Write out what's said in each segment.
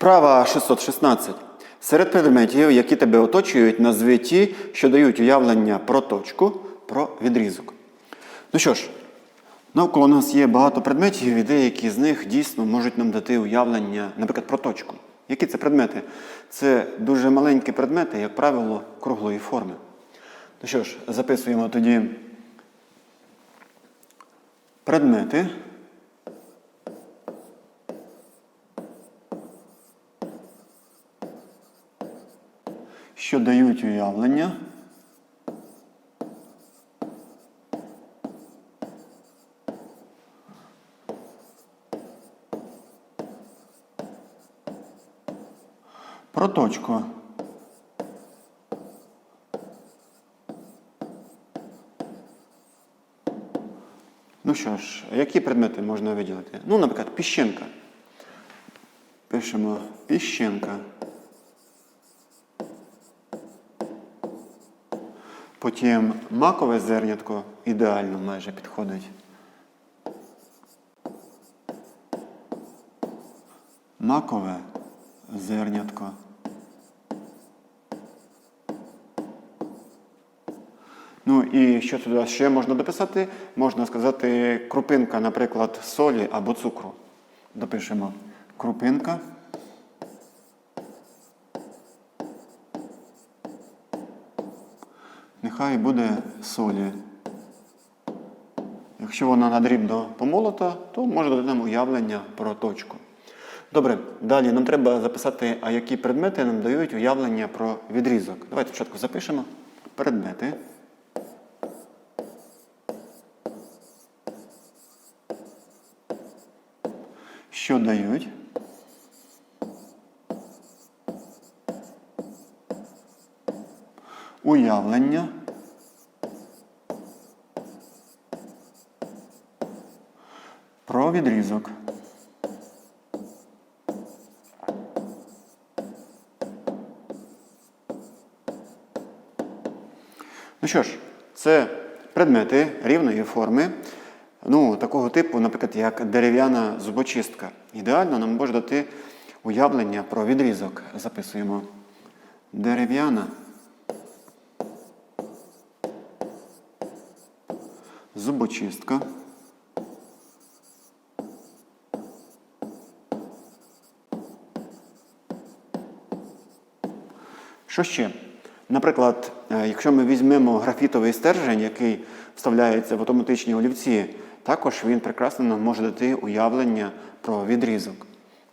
Вправа 616. Серед предметів, які тебе оточують, назви ті, що дають уявлення про точку, про відрізок. Ну що ж, навколо нас є багато предметів, і деякі з них дійсно можуть нам дати уявлення, наприклад, про точку. Які це предмети? Це дуже маленькі предмети, як правило, круглої форми. Ну що ж, записуємо тоді предмети. Що дають уявлення про точку. Ну що ж, які предмети можна виділити? Ну, наприклад, піщинка. Пишемо піщинка. Потім макове зернятко ідеально майже підходить. Макове зернятко. Ну і що туди ще можна дописати? Можна сказати крупинка, наприклад, солі або цукру. Допишемо крупинка. Нехай буде солі. Якщо вона надрібно помолота, то може нам уявлення про точку. Добре, далі нам треба записати, а які предмети нам дають уявлення про відрізок. Давайте спочатку запишемо предмети. Що дають? Уявлення. Про відрізок. Ну що ж, це предмети рівної форми, ну, такого типу, наприклад, як дерев'яна зубочистка. Ідеально нам може дати уявлення про відрізок. Записуємо дерев'яна. Зубочистка. Що ще? Наприклад, е, якщо ми візьмемо графітовий стержень, який вставляється в автоматичні олівці, також він прекрасно нам може дати уявлення про відрізок.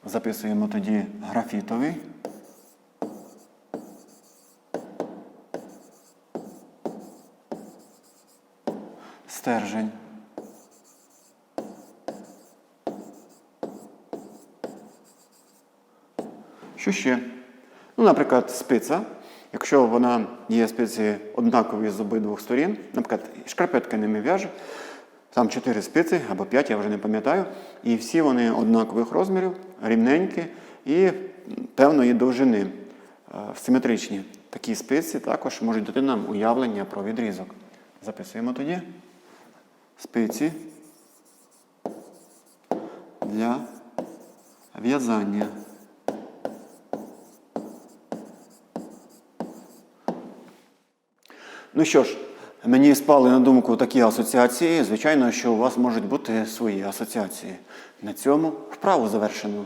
Записуємо тоді графітовий. Стержень. Що ще? Ну, наприклад, спиця. Якщо вона є спиці однакові з обидвох сторін, наприклад, шкарпетка ними в'яже, там 4 спиці або 5, я вже не пам'ятаю, і всі вони однакових розмірів, рівненькі і певної довжини, е, симетричні. Такі спиці також можуть дати нам уявлення про відрізок. Записуємо тоді спиці для в'язання. Ну що ж, мені спали на думку такі асоціації. Звичайно, що у вас можуть бути свої асоціації. На цьому вправу завершено.